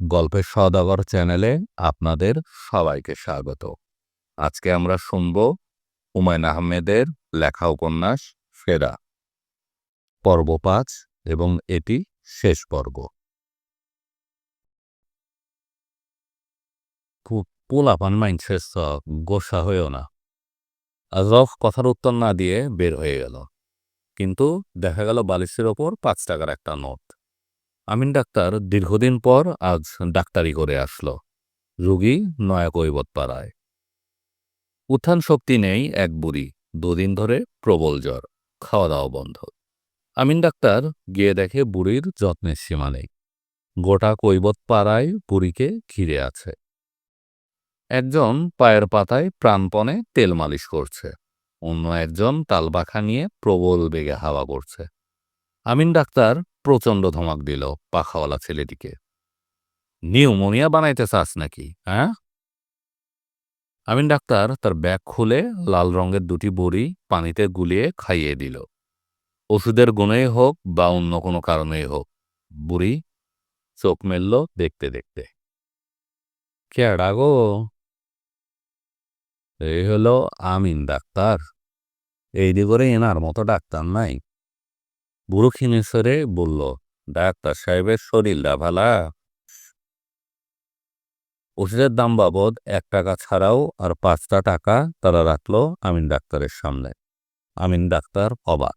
গল্পের সদাগর চ্যানেলে আপনাদের সবাইকে স্বাগত। আজকে আমরা শুনব হুমায়ুন আহমেদের লেখা উপন্যাস ফেরা। পর্ব পাঁচ এবং এটি শেষ পর্ব। পোলাপান মাইন্ডসের গোসা হয়েও না। আজরফ কথার উত্তর না দিয়ে বের হয়ে গেল। কিন্তু দেখা গেল বালিশের ওপর পাঁচ টাকার একটা নোট। আমিন ডাক্তার দীর্ঘদিন পর আজ ডাক্তারি করে আসলো। রুগী নয়া কৈবত পাড়ায়। উত্থান শক্তি নেই এক বুড়ি, দুদিন ধরে প্রবল জ্বর খাওয়া দাওয়া বন্ধ। আমিন ডাক্তার গিয়ে দেখে বুড়ির যত্নের সীমা নেই। গোটা কৈবত পাড়ায় বুড়িকে ঘিরে আছে। একজন পায়ের পাতায় প্রাণপণে তেল মালিশ করছে। অন্য একজন তালবাখা নিয়ে প্রবল বেগে হাওয়া করছে। আমিন ডাক্তার প্রচণ্ড ধমক দিল পাখাওয়ালা ছেলেটিকে। নিউমোনিয়া বানাইতে চাস নাকি হ্যাঁ? আমিন ডাক্তার তার ব্যাগ খুলে লাল রঙের দুটি বড়ি পানিতে গুলিয়ে খাইয়ে দিল। ওষুধের গুণেই হোক বা অন্য কোনো কারণেই হোক, বুড়ি চোখ মেলল দেখতে দেখতে। কেডা গো এই হলো আমিন ডাক্তার। এই দিকে এনার মতো ডাক্তার নাই। বুড়ো ক্ষীণেশ্বরে বলল, ডাক্তার সাহেবের শরীরটা ভালা ওষুধের দাম বাবদ এক টাকা ছাড়াও আর পাঁচটা টাকা তারা রাখল আমিন ডাক্তারের সামনে। আমিন ডাক্তার অবাক।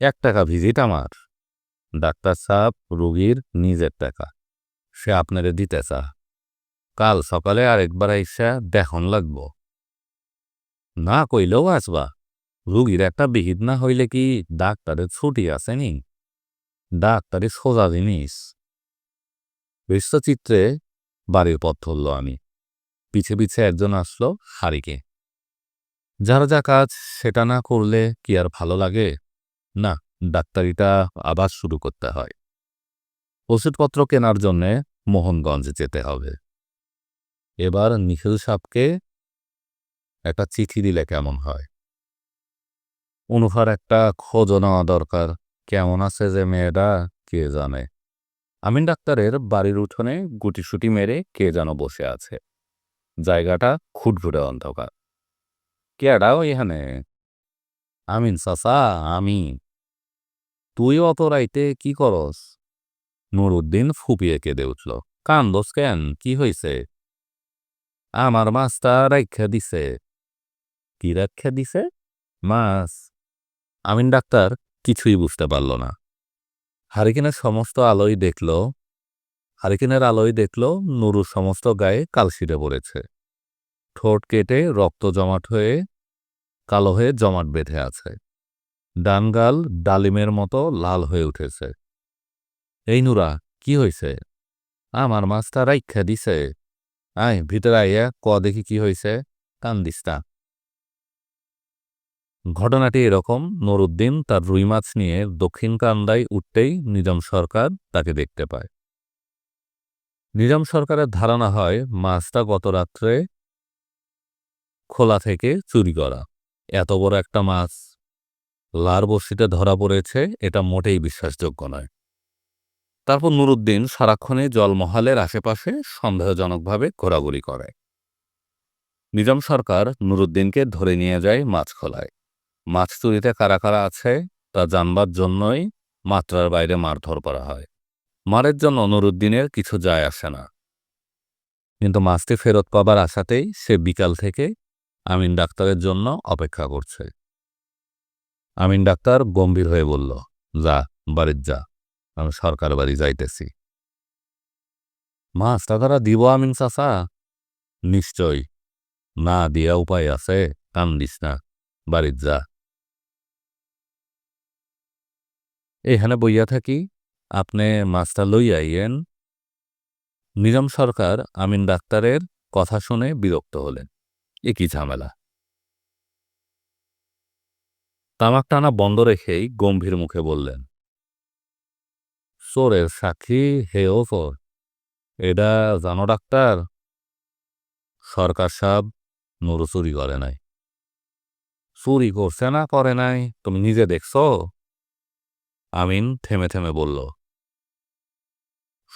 এক টাকা ভিজিট আমার। ডাক্তার সাহেব রুগীর নিজের টাকা। সে আপনারে দিতে চা। কাল সকালে আরেকবার আইসা দেখন লাগব। না কইলেও আসবা। রুগীর একটা বিহিত না হইলে কি ডাক্তারের ছুটি আসেনি ডাক্তারের সোজা জিনিস। বিশ্বচিত্রে বাড়ির পথ ধরল আমি। পিছে পিছে একজন আসলো হারিকে। যার যা কাজ সেটা না করলে কি আর ভালো লাগে? না, ডাক্তারিটা আবার শুরু করতে হয়। ওষুধপত্র কেনার জন্যে মোহনগঞ্জ যেতে হবে। এবার নিখিল সাপকে একটা চিঠি দিলে কেমন হয়? অনুফার একটা খোঁজ নেওয়া দরকার। কেমন আছে যে মেয়েটা? কে জানে। আমিন ডাক্তারের বাড়ির উঠোনে গুটিসুটি মেরে কে যেন বসে আছে। জায়গাটা খুটভুটে অন্ধকার। কেডাও এখানে আমিন চাচা, আমি। তুই অত রাইতে কি করস? নুরুদ্দিন ফুপিয়ে কেঁদে উঠল। কান্দোস কেন? কি হইছে? আমার মাছটা রাখা দিছে। কি রাখা দিছে? মাছ। আমিন ডাক্তার কিছুই বুঝতে পারল না। হারিকেনের সমস্ত আলোই দেখল, হারিকেনের আলোয় দেখল নুরুর সমস্ত গায়ে কালশিরে পড়েছে। ঠোঁট কেটে রক্ত জমাট হয়ে, কালো হয়ে জমাট বেঁধে আছে। ডানগাল ডালিমের মতো লাল হয়ে উঠেছে। এই নুরা, কি হয়েছে আমার মাছটা রাইখা দিছে। আয়, ভিতরে আইয়া ক দেখি কি হয়েছে কান্দিস্তা ঘটনাটি এরকম, নরুদ্দিন তার রুই মাছ নিয়ে দক্ষিণ কান্দায় উঠতেই নিজাম সরকার তাকে দেখতে পায়। নিজাম সরকারের ধারণা হয়, মাছটা গত রাত্রে খোলা থেকে চুরি করা। এত বড় একটা মাছ লার বসিতে ধরা পড়েছে, এটা মোটেই বিশ্বাসযোগ্য নয়। তারপর নুরুদ্দিন সারাক্ষণে জলমহালের আশেপাশে সন্দেহজনকভাবে ঘোরাঘুরি করে। নিজাম সরকার নুরুদ্দিনকে ধরে নিয়ে যায় মাছ খোলায়। মাছ চুরিতে কারা কারা আছে, তা জানবার জন্যই মাত্রার বাইরে মারধর করা হয়। মারের জন্য নুরুদ্দিনের কিছু যায় আসে না। কিন্তু মাছটি ফেরত পাবার আশাতেই সে বিকাল থেকে আমিন ডাক্তারের জন্য অপেক্ষা করছে। আমিন ডাক্তার গম্ভীর হয়ে বলল, যা, বাড়ির যা, আমি সরকার বাড়ি যাইতেছি। মাছটা তারা দিব আমিন চাচা? নিশ্চয়। না দিয়া উপায় আছে, কান্দিস না, বাড়ির যা। এখানে বইয়া থাকি, আপনি মাছটা লইয়া আইয়েন। নিজাম সরকার আমিন ডাক্তারের কথা শুনে বিরক্ত হলেন। এ কি ঝামেলা? তামাক টানা বন্ধ রেখেই গম্ভীর মুখে বললেন, চোরের সাক্ষী হেও চোর, এটা জানো ডাক্তার? সরকার সাহেব নুরু চুরি করে নাই। চুরি করছে না, করে নাই, তুমি নিজে দেখছ? আমিন থেমে থেমে বলল,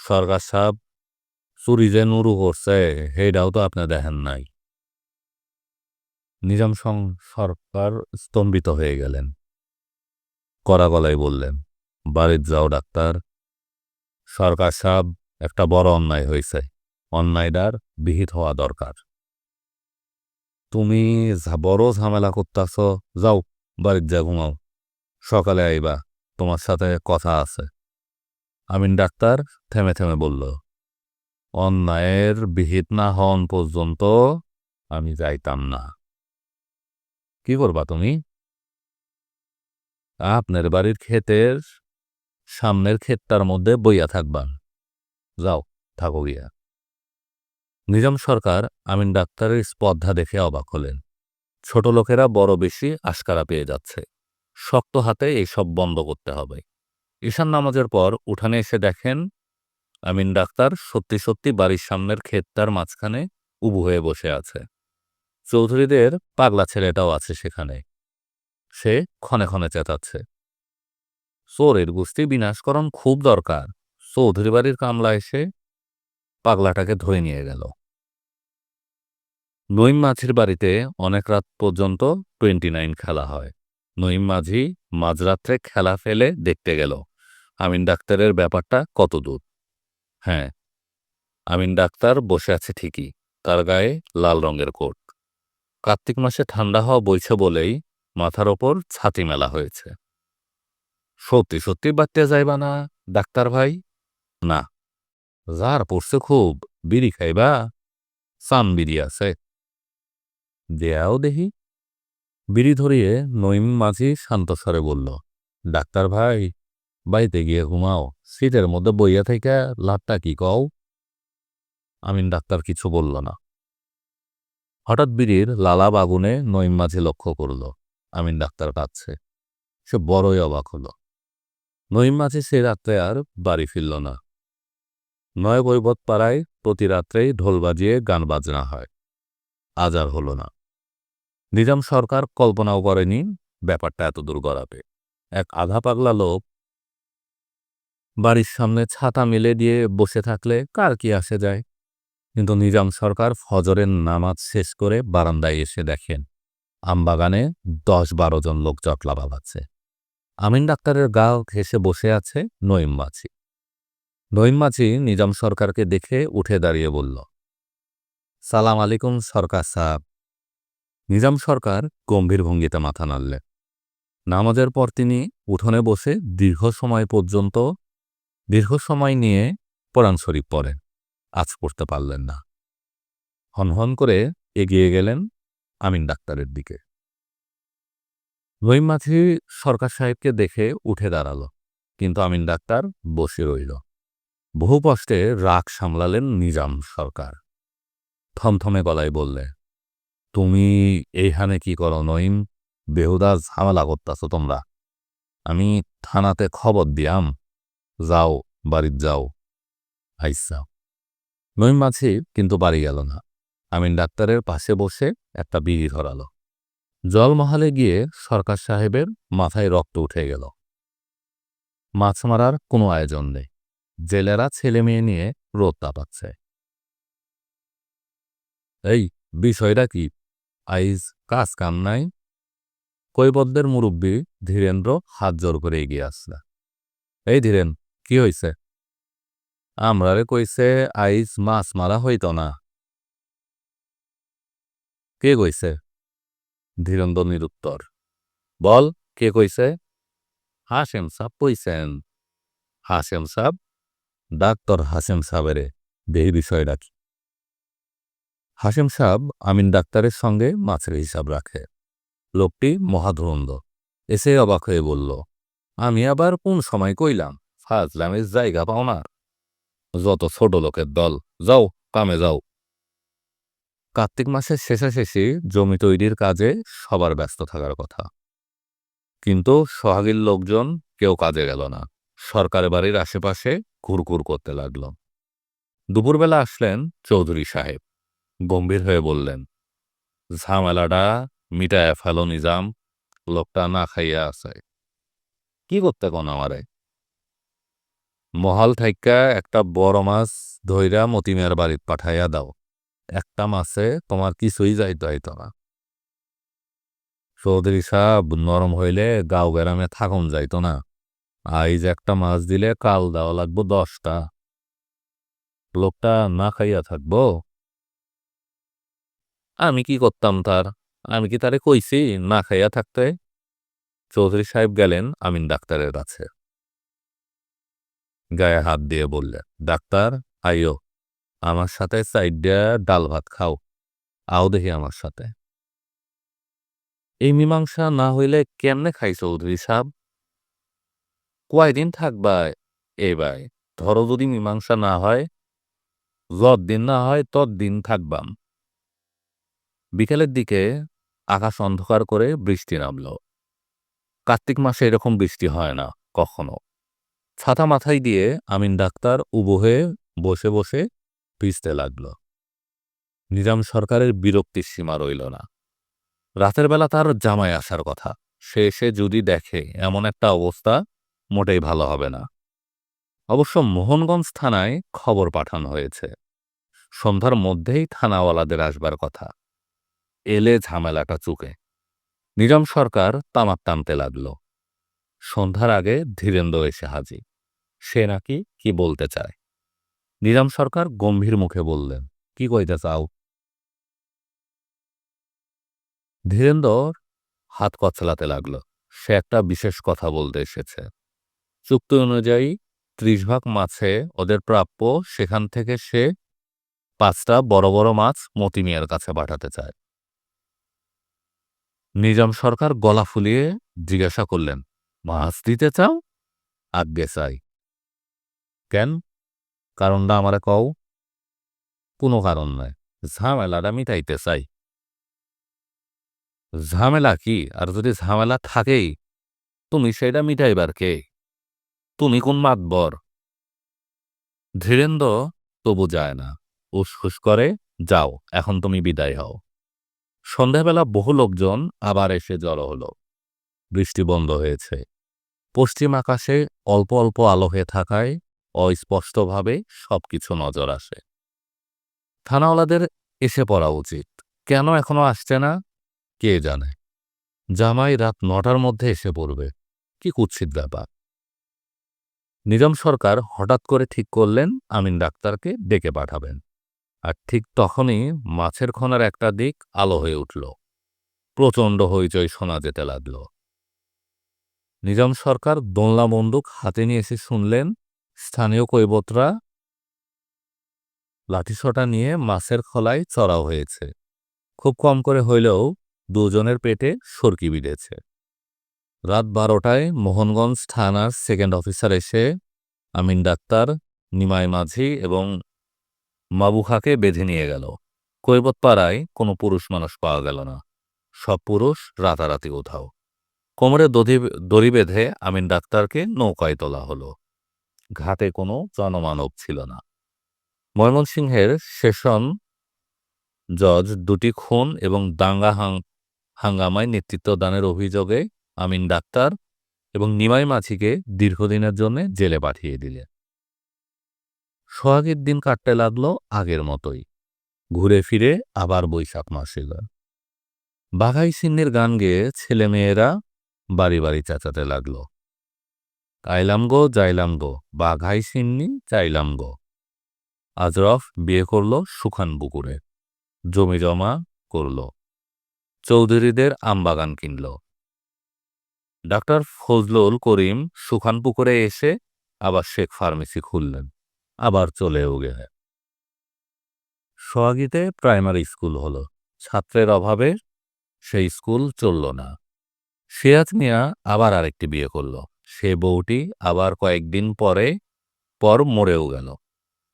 সরকার সাহেব, চুরি যে নুরু করছে, সেইটাও তো আপনি দেখেন নাই। নিজাম সং- সরকার স্তম্ভিত হয়ে গেলেন। কড়া গলায় বললেন, বাড়ির যাও ডাক্তার। সরকার সাহেব, একটা বড় অন্যায় হয়েছে। অন্যায়টার বিহিত হওয়া দরকার। তুমি বড় ঝামেলা করতাছ, যাও বাড়ির যা ঘুমাও। সকালে আইবা। তোমার সাথে কথা আছে। আমিন ডাক্তার থেমে থেমে বলল, অন্যায়ের বিহিত না হন পর্যন্ত আমি যাইতাম না। কি করবা তুমি? আপনার বাড়ির ক্ষেতের সামনের ক্ষেতটার মধ্যে বইয়া থাকবা। যাও, থাকো গিয়া। নিজাম সরকার আমিন ডাক্তারের স্পর্ধা দেখে অবাক হলেন। ছোট লোকেরা বড় বেশি আশকারা পেয়ে যাচ্ছে। শক্ত হাতে এইসব বন্ধ করতে হবে। ঈশান নামাজের পর উঠানে এসে দেখেন, আমিন ডাক্তার সত্যি সত্যি বাড়ির সামনের ক্ষেতটার মাঝখানে উবু হয়ে বসে আছে। চৌধুরীদের পাগলা ছেলেটাও আছে সেখানে। সে ক্ষণে ক্ষণে চেতাচ্ছে চোরের গোষ্ঠী বিনাশকরণ খুব দরকার। চৌধুরী বাড়ির কামলা এসে পাগলাটাকে ধরে নিয়ে গেল। নইম মাঝির বাড়িতে অনেক রাত পর্যন্ত টোয়েন্টি নাইন খেলা হয়। নইম মাঝি মাঝরাত্রে খেলা ফেলে দেখতে গেল। আমিন ডাক্তারের ব্যাপারটা কত দূর? হ্যাঁ আমিন ডাক্তার বসে আছে ঠিকই, তার গায়ে লাল রঙের কোট। কার্তিক মাসে ঠান্ডা হওয়া বইছে বলেই মাথার ওপর ছাতি মেলা হয়েছে। সত্যি সত্যি বাড়তে যাইবা না, ডাক্তার ভাই? না। যার পড়ছে খুব, বিড়ি খাইবা? সান বিড়ি আছে। দেয়াও দেখি বিড়ি ধরিয়ে নইম মাঝি শান্তস্বরে বলল, ডাক্তার ভাই, বাড়িতে গিয়ে ঘুমাও। সিটের মধ্যে বইয়া থেকে লাটটা কি কও? আমিন ডাক্তার কিছু বলল না। হঠাৎ বিড়ির লালা বাগুনে নইম মাঝি লক্ষ্য করল। আমিন ডাক্তার কাঁদছে। সে বড়ই অবাক হল। নইম মাঝি সে রাত্রে আর বাড়ি ফিরল না। নয় বৈবত পাড়ায় প্রতি রাত্রেই ঢোল বাজিয়ে গান বাজনা হয়। আজ আর হল না। নিজাম সরকার কল্পনাও করেনি ব্যাপারটা এত দূর গড়াবে এক আধা পাগলা লোক বাড়ির সামনে ছাতা মেলে দিয়ে বসে থাকলে কার কি আসে যায়। কিন্তু নিজাম সরকার ফজরের নামাজ শেষ করে বারান্দায় এসে দেখেন, আমবাগানে দশ বারো জন লোক জটলা বাবাচ্ছে আমিন ডাক্তারের গা ঘেসে বসে আছে নইম মাছি নইম মাছি নিজাম সরকারকে দেখে উঠে দাঁড়িয়ে বলল, সালাম আলাইকুম সরকার সাহেব। নিজাম সরকার গম্ভীর ভঙ্গিতে মাথা নাড়লেন নামাজের পর তিনি উঠোনে বসে দীর্ঘ সময় পর্যন্ত, দীর্ঘ সময় নিয়ে কোরআন শরীফ পড়েন। আজ পড়তে পারলেন না। হনহন করে এগিয়ে গেলেন আমিন ডাক্তারের দিকে। রহিম মাঝি সরকার সাহেবকে দেখে উঠে দাঁড়াল, কিন্তু আমিন ডাক্তার বসে রইল। বহু কষ্টে রাগ সামলালেন নিজাম সরকার। থমথমে গলায় বললে তুমি এইখানে কি করো নইম বেহুদা ঝামেলা করতাছো তোমরা। আমি থানাতে খবর দিয়াম। যাও, বাড়ির যাও। আইসা। নইম মাঝি কিন্তু বাড়ি গেল না। আমিন ডাক্তারের পাশে বসে একটা বিড়ি ধরালো। জলমহালে গিয়ে সরকার সাহেবের মাথায় রক্ত উঠে গেল। মাছ মারার কোনো আয়োজন নেই। জেলেরা ছেলে মেয়ে নিয়ে রোদ তাপাচ্ছে। এই, বিষয়টা কি? আইজ কাজ কাম নাই। কৈবদ্যের মুরব্বী ধীরেন্দ্র হাত জোর করে এগিয়ে আসছে এই ধীরেন, কি হইছে? আমরারে কইছে, আইজ মাছ মারা হইত না। কে কইছে? ধীরেন্দ্র নিরুত্তর। বল, কে কইছে? হাসেম সাহ কইছেন। হাসেম সাহ ডাক্তার হাসেম সাহেবেরে দেহি বিষয়টা কি? হাসেম সাহ আমিন ডাক্তারের সঙ্গে মাছের হিসাব রাখে। লোকটি মহাধুরন্দ এসে অবাক হয়ে বলল, আমি আবার কোন সময় কইলাম? ফাজলামের জায়গা পাও না। যত ছোট লোকের দল, যাও, কামে যাও। কার্তিক মাসের শেষাশেষি জমি তৈরির কাজে সবার ব্যস্ত থাকার কথা। কিন্তু সোহাগীর লোকজন কেউ কাজে গেল না। সরকারের বাড়ির আশেপাশে ঘুরঘুর করতে লাগল। দুপুরবেলা আসলেন চৌধুরী সাহেব। গম্ভীর হয়ে বললেন, ঝামেলাটা মিটায় ফেলো নিজাম, লোকটা না খাইয়া আছে। কি করতে কোন আমারে? মহাল থাইক্কা একটা বড় মাছ ধইরা মতিমিয়ার বাড়িত পাঠাইয়া দাও। একটা মাছে তোমার কিছুই যাইতো আইতো না। চৌধুরী সাহেব নরম হইলে গাঁও গ্রামে থাকুন যাইতো না। আইজ একটা মাছ দিলে কাল দেওয়া লাগবো দশটা। লোকটা না খাইয়া থাকব? আমি কি করতাম তার? আমি কি তারে কইছি না খাইয়া থাকতে? চৌধুরী সাহেব গেলেন আমিন ডাক্তারের কাছে। গায়ে হাত দিয়ে বললেন, ডাক্তার আইও আমার সাথে সাইডা ডাল ভাত খাও। আও দেখি আমার সাথে। এই মীমাংসা না হইলে কেমনে খাই চৌধুরী সাহেব? কয়দিন থাকবা এ ভাই? ধরো যদি মীমাংসা না হয় যত দিন না হয় তত দিন থাকবাম। বিকেলের দিকে আকাশ অন্ধকার করে বৃষ্টি নামল। কার্তিক মাসে এরকম বৃষ্টি হয় না, কখনো। ছাতা মাথায় দিয়ে আমিন ডাক্তার উবো হয়ে বসে বসে ভিজতে লাগল। নিজাম সরকারের বিরক্তির সীমা রইল না। রাতের বেলা তার জামাই আসার কথা। সে এসে যদি দেখে এমন একটা অবস্থা, মোটেই ভালো হবে না। অবশ্য মোহনগঞ্জ থানায় খবর পাঠানো হয়েছে। সন্ধ্যার মধ্যেই থানাওয়ালাদের আসবার কথা। এলে ঝামেলাটা চুকে। নিজাম সরকার তামাক টানতে লাগল। সন্ধ্যার আগে ধীরেন্দ্র এসে হাজি সে নাকি কি বলতে চায়? নিজাম সরকার গম্ভীর মুখে বললেন, কি কইতে চাও? ধীরেন্দ্র হাত কচলাতে লাগল। সে একটা বিশেষ কথা বলতে এসেছে। চুক্তি অনুযায়ী ত্রিশ ভাগ মাছে ওদের প্রাপ্য সেখান থেকে সে পাঁচটা বড় বড় মাছ মতিমিয়ার কাছে পাঠাতে চায়। নিজাম সরকার গলা ফুলিয়ে জিজ্ঞাসা করলেন, মাছ দিতে চাও? আজ্ঞে, চাই। কেন? কারণটা আমারে কও। কোনো কারণ নয় ঝামেলাটা মিটাইতে চাই। ঝামেলা কি? আর যদি ঝামেলা থাকেই, তুমি সেটা মিটাইবার কে? তুমি কোন মাতবর? ধীরেন্দ্র, তবু যায় না। উসখুস করে, যাও, এখন তুমি বিদায় হও। সন্ধ্যাবেলা বহু লোকজন আবার এসে জড়ো হল। বৃষ্টি বন্ধ হয়েছে। পশ্চিম আকাশে অল্প অল্প আলো হয়ে থাকায় অস্পষ্টভাবে সবকিছু নজর আসে। থানাওয়ালাদের এসে পড়া উচিত। কেন এখনও আসছে না? কে জানে? জামাই রাত নটার মধ্যে এসে পড়বে। কি কুৎসিত ব্যাপার। নিজাম সরকার হঠাৎ করে ঠিক করলেন, আমিন ডাক্তারকে ডেকে পাঠাবেন। আর ঠিক তখনই মাছের খনার একটা দিক আলো হয়ে উঠল। প্রচণ্ড হইচই শোনা যেতে লাগল। নিজাম সরকার দোলনা বন্দুক হাতে নিয়ে এসে শুনলেন, স্থানীয় কৈবতরা লাঠিসটা নিয়ে মাছের খলায় চড়াও হয়েছে। খুব কম করে হইলেও দুজনের পেটে সরকি বিঁধেছে। রাত বারোটায় মোহনগঞ্জ থানার সেকেন্ড অফিসার এসে আমিন ডাক্তার, নিমাই মাঝি এবং মাবুখাকে বেঁধে নিয়ে গেল। কৈবত পাড়ায় কোনো পুরুষ মানুষ পাওয়া গেল না। সব পুরুষ রাতারাতি উধাও। কোমরে দধি, দড়ি বেঁধে আমিন ডাক্তারকে নৌকায় তোলা হলো। ঘাটে কোনো জনমানব ছিল না। ময়মনসিংহের সেশন জজ দুটি খুন এবং দাঙ্গা হাঙ্গামায় নেতৃত্বদানের অভিযোগে আমিন ডাক্তার এবং নিমাই মাছিকে দীর্ঘদিনের জন্য জেলে পাঠিয়ে দিলেন সোহাগের দিন কাটতে লাগল আগের মতোই। ঘুরে ফিরে আবার বৈশাখ মাস এলো। বাঘাই সিন্নির গান গেয়ে ছেলেমেয়েরা বাড়ি বাড়ি চেঁচাতে লাগল। আইলাম গো, যাইলাম গো, বাঘাই সিন্নি চাইলাম গো। আজরফ বিয়ে করল সুখান পুকুরে। জমি জমা করল। চৌধুরীদের আমবাগান কিনল। ডাক্তার ফজলুল করিম সুখান পুকুরে এসে আবার শেখ ফার্মেসি খুললেন। আবার চলেও গেলেন। সোয়াগিতে প্রাইমারি স্কুল হলো। ছাত্রের অভাবে সেই স্কুল চলল না। সিরাজ মিয়া আবার আরেকটি বিয়ে করল। সে বউটি আবার কয়েকদিন পরে পর মরেও গেল।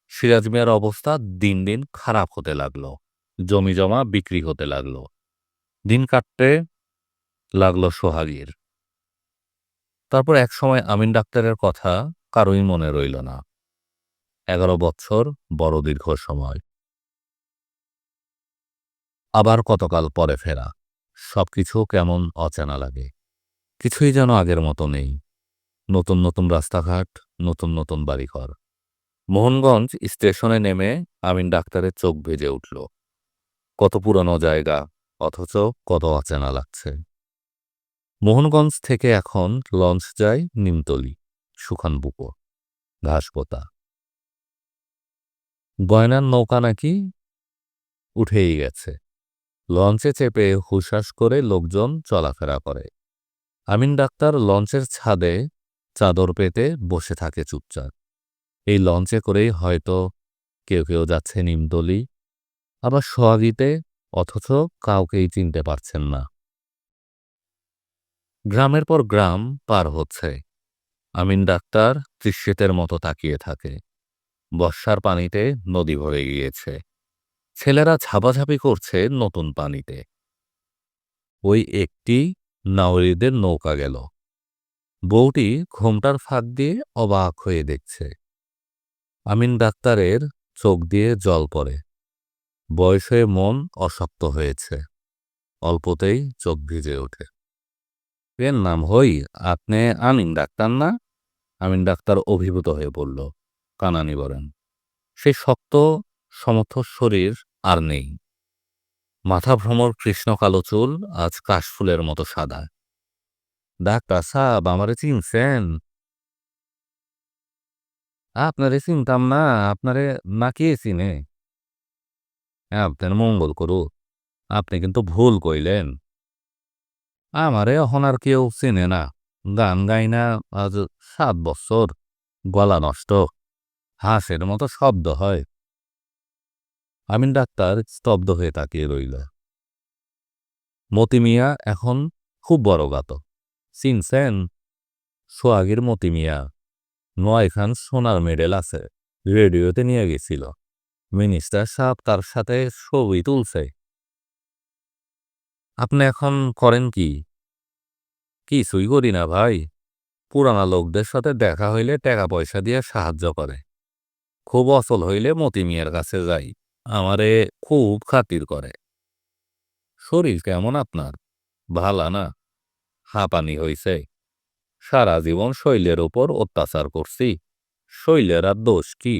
সিরাজ মিয়ার অবস্থা দিন দিন খারাপ হতে লাগল। জমি জমা বিক্রি হতে লাগল। দিন কাটতে লাগল সোহাগীর। তারপর এক সময় আমিন ডাক্তারের কথা কারোই মনে রইল না। এগারো বছর বড় দীর্ঘ সময়। আবার কতকাল পরে ফেরা, সবকিছু কেমন অচেনা লাগে। কিছুই যেন আগের মতো নেই। নতুন নতুন রাস্তাঘাট, নতুন নতুন বাড়িঘর। মোহনগঞ্জ স্টেশনে নেমে আমিন ডাক্তারের চোখ ভেজে উঠল। কত পুরানো জায়গা, অথচ কত অচেনা লাগছে। মোহনগঞ্জ থেকে এখন লঞ্চ যায় নিমতলি সুখানবুকো ঘাসপোতা। গয়নার নৌকা নাকি উঠেই গেছে। লঞ্চে চেপে হুশাস করে লোকজন চলাফেরা করে। আমিন ডাক্তার লঞ্চের ছাদে চাদর পেতে বসে থাকে চুপচাপ। এই লঞ্চে করেই হয়তো কেউ কেউ যাচ্ছে নিমদলি আবার সোয়াগিতে অথচ কাউকেই চিনতে পারছেন না। গ্রামের পর গ্রাম পার হচ্ছে। আমিন ডাক্তার দৃশ্যেতের মতো তাকিয়ে থাকে। বর্ষার পানিতে নদী ভরে গিয়েছে। ছেলেরা ঝাপাঝাপি করছে নতুন পানিতে। ওই একটি নাওরিদের নৌকা গেল। বউটি ঘোমটার ফাঁক দিয়ে অবাক হয়ে দেখছে। আমিন ডাক্তারের চোখ দিয়ে জল পড়ে। বয়স হয়ে মন অশক্ত হয়েছে। অল্পতেই চোখ ভিজে ওঠে। এর নাম হই, আপনি আমিন ডাক্তার না? আমিন ডাক্তার অভিভূত হয়ে পড়ল কানানি বলেন। সেই শক্ত, সমর্থ শরীর আর নেই। মাথা ভ্রমর কৃষ্ণ কালো চুল, আজ কাশফুলের মতো সাদা। ডাক্তার সাহেব, আমারে চিনছেন? আপনারে চিনতাম না, আপনারে না কে চিনে? আপনার মঙ্গল করু আপনি কিন্তু ভুল কইলেন। আমারে এখন আর কেউ চিনে না। গান গাই না আজ সাত বছর, গলা নষ্ট। হাঁসের মতো শব্দ হয়। আমিন ডাক্তার স্তব্ধ হয়ে তাকিয়ে রইল। মতি মিয়া এখন খুব বড় গাত চিনছেন সোয়াগির মতি মিয়া নয়খান সোনার মেডেল আছে, রেডিওতে নিয়ে গেছিল। মিনিস্টার সাহেব তার সাথে ছবি তুলছে। আপনি এখন করেন কি? কিছুই করি না ভাই। পুরানা লোকদের সাথে দেখা হইলে টাকা পয়সা দিয়ে সাহায্য করে। খুব অচল হইলে মতি মিয়ার কাছে যাই, আমারে খুব খাতির করে। শরীর কেমন আপনার? ভালা না। হাঁপানি হইছে। সারা জীবন শৈলের ওপর অত্যাচার করছি। শৈলের আর দোষ কি?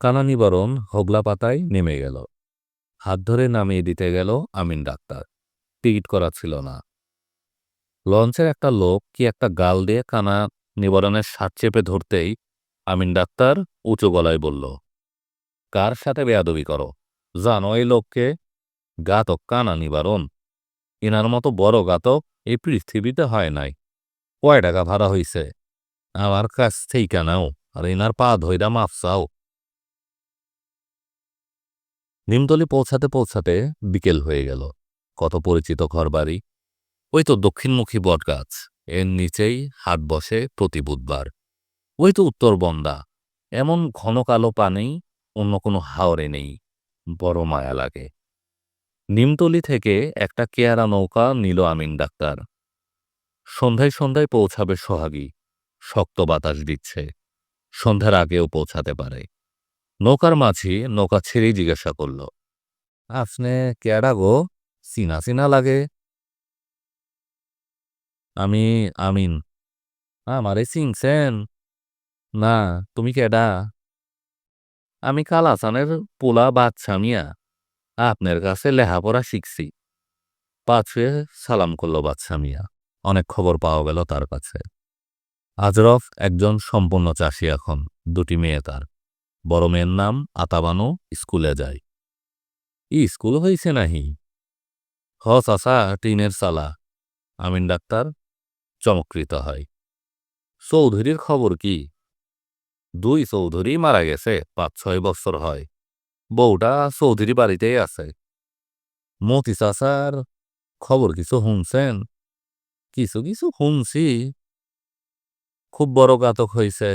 কানা নিবারণ হোগলা পাতায় নেমে গেল। হাত ধরে নামিয়ে দিতে গেল আমিন ডাক্তার। টিকিট করা ছিল না। লঞ্চের একটা লোক কি একটা গাল দিয়ে কানা নিবারণের শার্ট চেপে ধরতেই আমিন ডাক্তার উঁচু গলায় বলল, কার সাথে বেয়াদবি করো? জানো এই লোককে? গাতক কানা নিবারণ এনার মতো বড় গাতক এই পৃথিবীতে হয় নাই। কয় টাকা ভাড়া হইছে? আমার কাছ থেকে নাও, আর এনার পা ধইরা মাফ চাও। নিমতলি পৌঁছাতে পৌঁছাতে বিকেল হয়ে গেল। কত পরিচিত ঘরবাড়ি। ওই তো দক্ষিণমুখী বটগাছ। এর নিচেই হাট বসে প্রতি বুধবার। ওই তো উত্তরবন্দা এমন ঘন কালো পানি অন্য কোনো হাওরে নেই, বড় মায়া লাগে। নিমতলি থেকে একটা কেয়ারা নৌকা নিল আমিন ডাক্তার। সন্ধ্যায় সন্ধ্যায় পৌঁছাবে সোহাগী, শক্ত বাতাস দিচ্ছে, সন্ধ্যার আগেও পৌঁছাতে পারে। নৌকার মাঝি নৌকা ছেড়েই জিজ্ঞাসা করল, আপনি কেয়ারা গো চিনা চিনা লাগে? আমি আমিন, আমারে চিনছেন? না, তুমি কেডা আমি কালাচানের পোলা বাচ্চা মিয়া, আপনার কাছে লেহাপড়া শিখছি। পা পাছুয়ে সালাম করল বাচ্চা মিয়া, অনেক খবর পাওয়া গেল তার কাছে। আজরফ একজন সম্পূর্ণ চাষি এখন, দুটি মেয়ে তার। বড় মেয়ের নাম আতাবানো স্কুলে যায়। ই স্কুল হয়েছে নাহি? হ চাচা, টিনের সালা আমিন ডাক্তার চমৎকৃত হয়। চৌধুরীর খবর কি? দুই চৌধুরী মারা গেছে পাঁচ ছয় বছর হয়। বউটা চৌধুরী বাড়িতেই আছে। মতি চাচার খবর কিছু শুনছেন? কিছু কিছু শুনছি। খুব বড় ঘাতক হয়েছে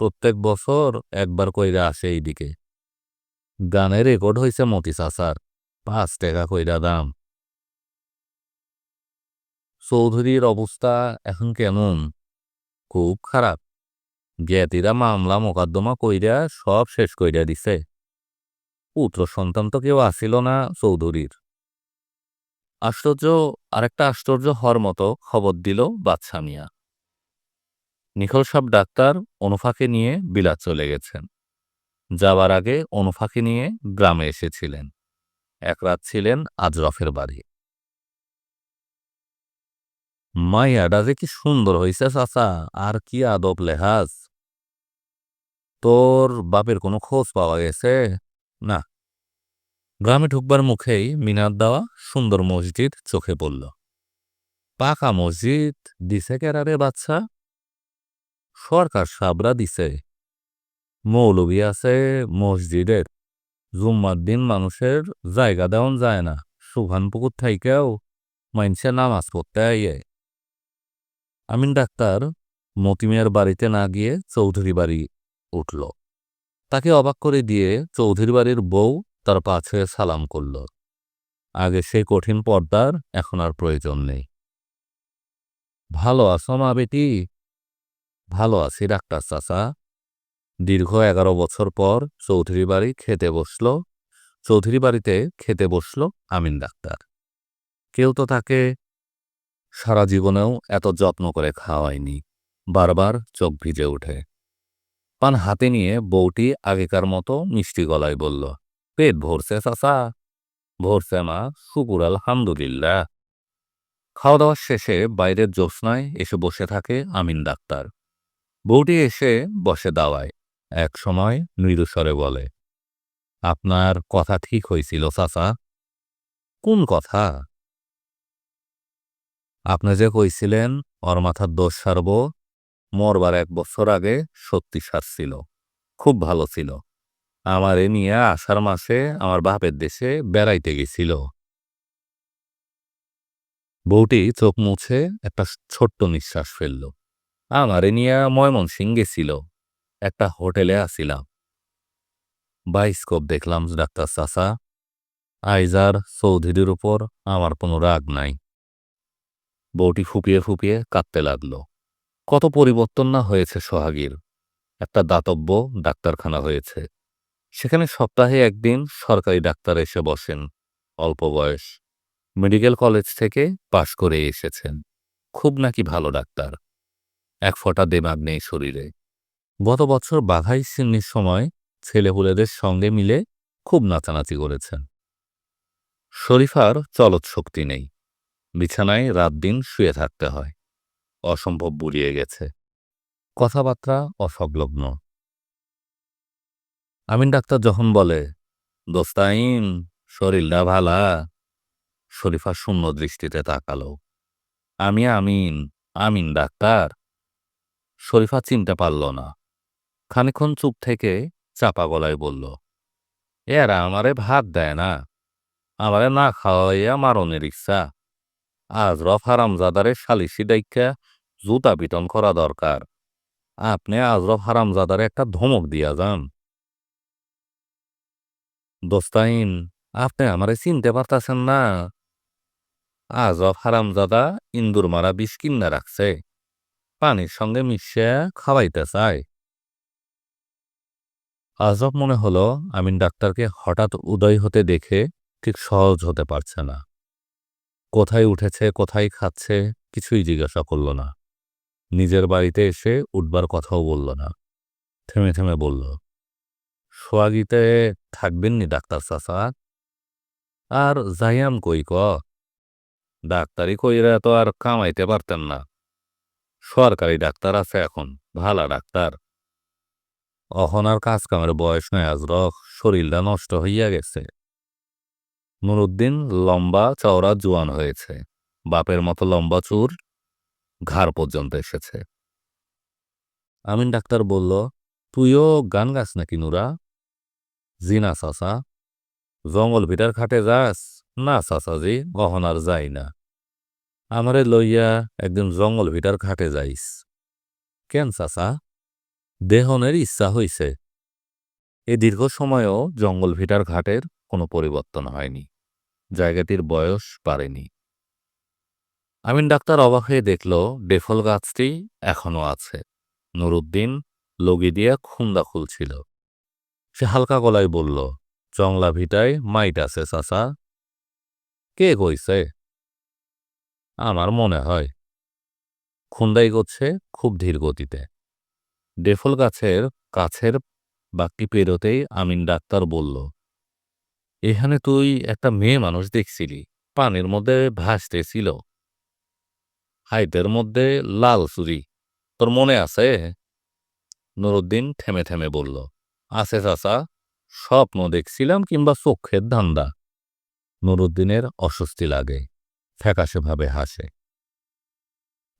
প্রত্যেক বছর একবার কইরা আসে এইদিকে। গানে রেকর্ড হয়েছে মতি চাচার পাঁচ টাকা কইরা দাম। চৌধুরীর অবস্থা এখন কেমন? খুব খারাপ জ্ঞাতিরা মামলা মোকদ্দমা কইরা সব শেষ কইরা দিছে। পুত্র সন্তান তো কেউ আসিল না চৌধুরীর। আশ্চর্য, আরেকটা আশ্চর্য হওয়ার মতো খবর দিল বাদশা মিয়া। নিখল সাহেব ডাক্তার অনুফাকে নিয়ে বিলাত চলে গেছেন। যাবার আগে অনুফাকে নিয়ে গ্রামে এসেছিলেন। এক রাত ছিলেন আজরফের বাড়ি। মাইয়াডা যে কি সুন্দর হইছে চাচা, আর কি আদব লেহাজ। তোর বাপের কোনো খোঁজ পাওয়া গেছে? না। গ্রামে ঢুকবার মুখেই মিনার দেওয়া সুন্দর মসজিদ চোখে পড়ল। পাকা মসজিদ, দিছে কেরারে বাচ্চা? সরকার সাবরা দিছে। মৌলবি আছে মসজিদের। জুম্মার দিন মানুষের জায়গা দেওয়ান যায় না। সুভান পুকুর থাইকেও মাইনসে নামাজ পড়তে আইয়ে। আমিন ডাক্তার, মতিমিয়ার বাড়িতে না গিয়ে চৌধুরী বাড়ি উঠল। তাকে অবাক করে দিয়ে চৌধুরী বাড়ির বউ তার পাছে সালাম করল। আগে সেই কঠিন পর্দার এখন আর প্রয়োজন নেই। ভালো আছো মা বেটি? ভালো আছি, ডাক্তার চাচা। দীর্ঘ এগারো বছর পর চৌধুরী বাড়ি খেতে বসল। চৌধুরী বাড়িতে খেতে বসল আমিন ডাক্তার। কেউ তো তাকে সারা জীবনেও এত যত্ন করে খাওয়ায়নি। বারবার চোখ ভিজে ওঠে। পান হাতে নিয়ে বউটি আগেকার মতো মিষ্টি গলায় বলল, পেট ভরছে চাচা। ভরছে মা শুকুর আলহামদুলিল্লাহ। খাওয়া দাওয়ার শেষে বাইরের জ্যোৎস্নায় এসে বসে থাকে আমিন ডাক্তার। বউটি এসে বসে দাওয়ায়। এক সময় মৃদুস্বরে বলে, আপনার কথা ঠিক হয়েছিল চাচা। কোন কথা? আপনি যে কইছিলেন, ওর মাথার দোষ সারব মরবার এক বছর আগে সত্যি সারছিল খুব ভালো ছিল। আমার এ নিয়ে আষাঢ় মাসে আমার বাপের দেশে বেড়াইতে গেছিল। বউটি চোখ মুছে একটা ছোট্ট নিঃশ্বাস ফেলল। আমার এ নিয়ে ময়মনসিং গেছিল, একটা হোটেলে আসিলাম। বাইস্কোপ দেখলাম, ডাক্তার চাচা। আইজার চৌধুরীর উপর আমার কোনো রাগ নাই। বউটি ফুপিয়ে ফুপিয়ে কাঁদতে লাগল। কত পরিবর্তন না হয়েছে সোহাগীর। একটা দাতব্য ডাক্তারখানা হয়েছে। সেখানে সপ্তাহে একদিন সরকারি ডাক্তার এসে বসেন। অল্প বয়স। মেডিকেল কলেজ থেকে পাশ করে এসেছেন। খুব নাকি ভালো ডাক্তার। এক ফোঁটা দেমাগ নেই শরীরে। গত বছর বাঘাই সিন্নির সময় ছেলেপুলেদের সঙ্গে মিলে খুব নাচানাচি করেছেন। শরীফার চলত শক্তি নেই। বিছানায় রাত দিন শুয়ে থাকতে হয়। অসম্ভব বুড়িয়ে গেছে। কথাবার্তা অসংলগ্ন। আমিন ডাক্তার যখন বলে, দোস্তাইন, শরীরটা ভালা? শরীফা শূন্য দৃষ্টিতে তাকালো। আমি আমিন আমিন ডাক্তার? শরীফা চিনতে পারল না। খানিক্ষণ চুপ থেকে চাপা গলায় বলল এরা আমারে ভাত দেয় না। আমারে না খাওয়াইয়া মারণের ইচ্ছা। আজরফ হারামজাদারে সালিসি ডাইকা জুতা পিটন করা দরকার। আপনি আজরফ হারামজাদারে একটা ধমক দিয়া যান। দোস্তাইন, আপনি আমারে চিনতে পারতাছেন না। আজরফ হারামজাদা ইন্দুর মারা বিষ কিন্না রাখছে। পানির সঙ্গে মিশে খাওয়াইতে চায়। আজব মনে হলো, আমিন ডাক্তারকে হঠাৎ উদয় হতে দেখে ঠিক সহজ হতে পারছে না। কোথায় উঠেছে, কোথায় খাচ্ছে, কিছুই জিজ্ঞাসা করল না। নিজের বাড়িতে এসে উঠবার কথাও বলল না। থেমে থেমে বলল সোয়াগিতে থাকবেননি ডাক্তার চাচা? আর যাইয়াম কই ক? ডাক্তারি কইরা তো আর কামাইতে পারতেন না। সরকারি ডাক্তার আছে এখন, ভালা ডাক্তার। অহন আর কাজ কামের বয়স নয় আজরফ শরীরটা নষ্ট হইয়া গেছে। নুরুদ্দিন লম্বা চওড়া জোয়ান হয়েছে। বাপের মতো লম্বা চুর ঘাড় পর্যন্ত এসেছে। আমিন ডাক্তার বলল, তুইও গান গাস নাকি নুরা? জি না জঙ্গল ভিটার খাটে যাস? না চাচাজি গহন আর যাই না। আমারে লইয়া একদিন জঙ্গল ভিটার খাটে যাইস। কেন চাচা দেহনের ইচ্ছা হইছে। এ দীর্ঘ সময়েও জঙ্গল ভিটার ঘাটের কোনো পরিবর্তন হয়নি। জায়গাটির বয়স বাড়েনি। আমিন ডাক্তার অবাক হয়ে দেখল ডেফল গাছটি এখনও আছে। নুরুদ্দিন লগি দিয়া খুন্দা খুলছিল। সে হালকা গলায় বলল, জংলা ভিটায় মাইট আছে, চাচা। কে কইছে? আমার মনে হয়। খুন্দাই করছে খুব ধীর গতিতে। ডেফল গাছের কাছের বাক্যি পেরোতেই আমিন ডাক্তার বলল, এখানে তুই একটা মেয়ে মানুষ দেখছিলি, পানির মধ্যে ভাসতেছিল। হাইটের মধ্যে লাল চুরি। তোর মনে আছে? নুরুদ্দিন থেমে থেমে বলল, আছে চাচা, স্বপ্ন দেখছিলাম কিংবা চোখের ধান্দা। নুরুদ্দিনের অস্বস্তি লাগে, ফ্যাকাশেভাবে হাসে।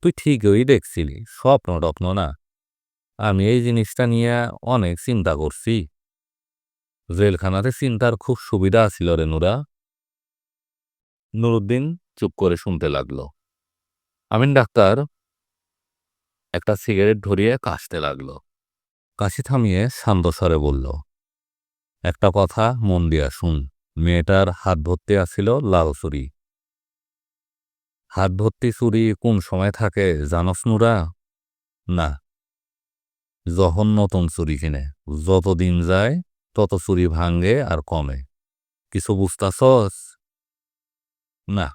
তুই ঠিকই দেখছিলি, স্বপ্ন টপ্ন না। আমি এই জিনিসটা নিয়ে অনেক চিন্তা করছি। জেলখানাতে চিন্তার খুব সুবিধা ছিল রে নুরা। নুরুদ্দিন চুপ করে শুনতে লাগল। আমিন ডাক্তার। একটা সিগারেট ধরিয়ে কাশতে লাগল। কাশি থামিয়ে শান্ত স্বরে বলল, একটা কথা মন দিয়া শুন, মেয়েটার হাত ভর্তি আসিল লাল চুরি হাত ভর্তি চুরি কোন সময় থাকে জানস নুরা? না। যখন নতুন চুরি কিনে, যত দিন যায় তত চুরি ভাঙ্গে আর কমে। কিছু বুঝতাছস? না।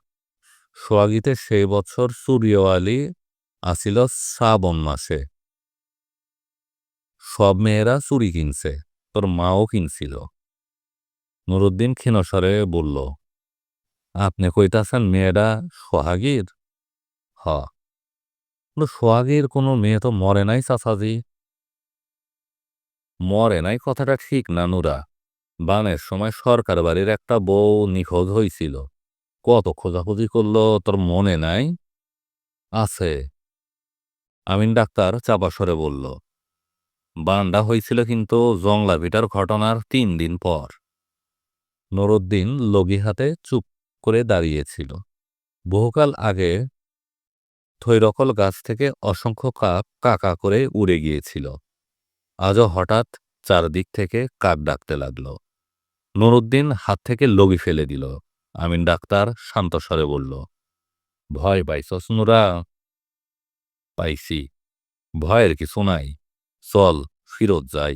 সোয়াগিতে সেই বছর চুরিওয়ালি আসিল শ্রাবণ মাসে। সব মেয়েরা চুরি কিনছে, তোর মাও কিনছিল। নুরুদ্দিন ক্ষীণস্বরে বলল, আপনি কইতাছেন মেয়েরা সোহাগীর? হ। সোহাগীর কোনো মেয়ে তো মরে নাই, চাচাজি? মরে নাই কথাটা ঠিক না, নুরা। বানের সময় সরকার বাড়ির একটা বউ নিখোঁজ হইছিল। কত খোঁজাখুঁজি করল তোর মনে নাই? আছে। আমিন ডাক্তার চাপা সরে বলল বানটা হয়েছিল কিন্তু জংলা ভিটার ঘটনার তিন দিন পর। নরুদ্দিন লগি হাতে চুপ করে দাঁড়িয়েছিল। বহুকাল আগে থৈরকল গাছ থেকে অসংখ্য কাক কাকা করে উড়ে গিয়েছিল। আজও হঠাৎ চারদিক থেকে কাক ডাকতে লাগল। নুরুদ্দিন হাত থেকে লগি ফেলে দিল। আমিন ডাক্তার শান্ত স্বরে বলল, ভয় পাইছস নুরা? পাইছি। ভয়ের কিছু নাই। চল, ফিরত যাই।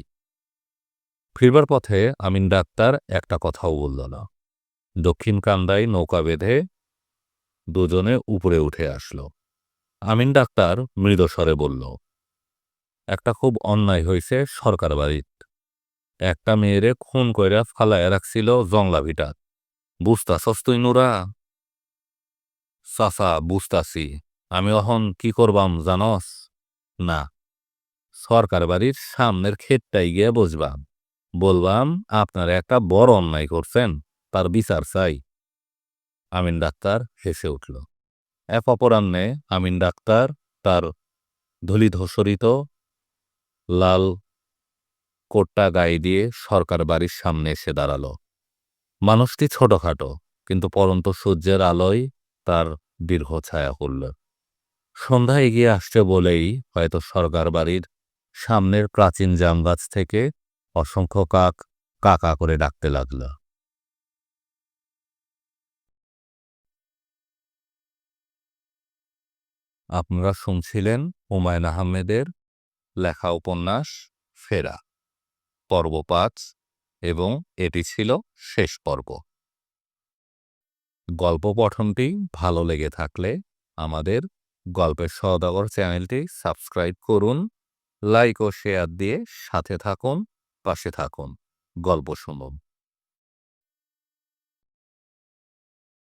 ফিরবার পথে আমিন ডাক্তার একটা কথাও বলল না। দক্ষিণ কান্দায় নৌকা বেঁধে দুজনে উপরে উঠে আসল। আমিন ডাক্তার মৃদস্বরে বলল, একটা খুব অন্যায় হয়েছে সরকার বাড়িত। একটা মেয়েরে খুন কইরা ফালায় রাখছিল জংলা ভিটাত। বুঝতাছস তুই নুরা। চাচা, বুঝতাছি। আমি অহন কি করবাম জানস? না। সরকার বাড়ির সামনের ক্ষেতটাই গিয়ে বসবাম বলবাম, আপনারা একটা বড় অন্যায় করছেন, তার বিচার চাই। আমিন ডাক্তার হেসে উঠল। এক অপরাহ্নে আমিন ডাক্তার তার ধূলিধূসরিত লাল কোটটা গায়ে দিয়ে সরকার বাড়ির সামনে এসে দাঁড়াল। মানুষটি ছোটখাটো, কিন্তু পরন্ত সূর্যের আলোয় তার দীর্ঘ ছায়া করল সন্ধ্যা এগিয়ে আসছে বলেই হয়তো সরকার বাড়ির সামনের প্রাচীন জামগাছ থেকে অসংখ্য কাক কাকা করে ডাকতে লাগল। আপনারা শুনছিলেন হুমায়ুন আহমেদের লেখা উপন্যাস ফেরা, পর্ব পাঁচ এবং এটি ছিল শেষ পর্ব। গল্প পঠনটি ভালো লেগে থাকলে আমাদের গল্পের সদাগর চ্যানেলটি সাবস্ক্রাইব করুন, লাইক ও শেয়ার দিয়ে সাথে থাকুন, পাশে থাকুন। গল্প শুনুন।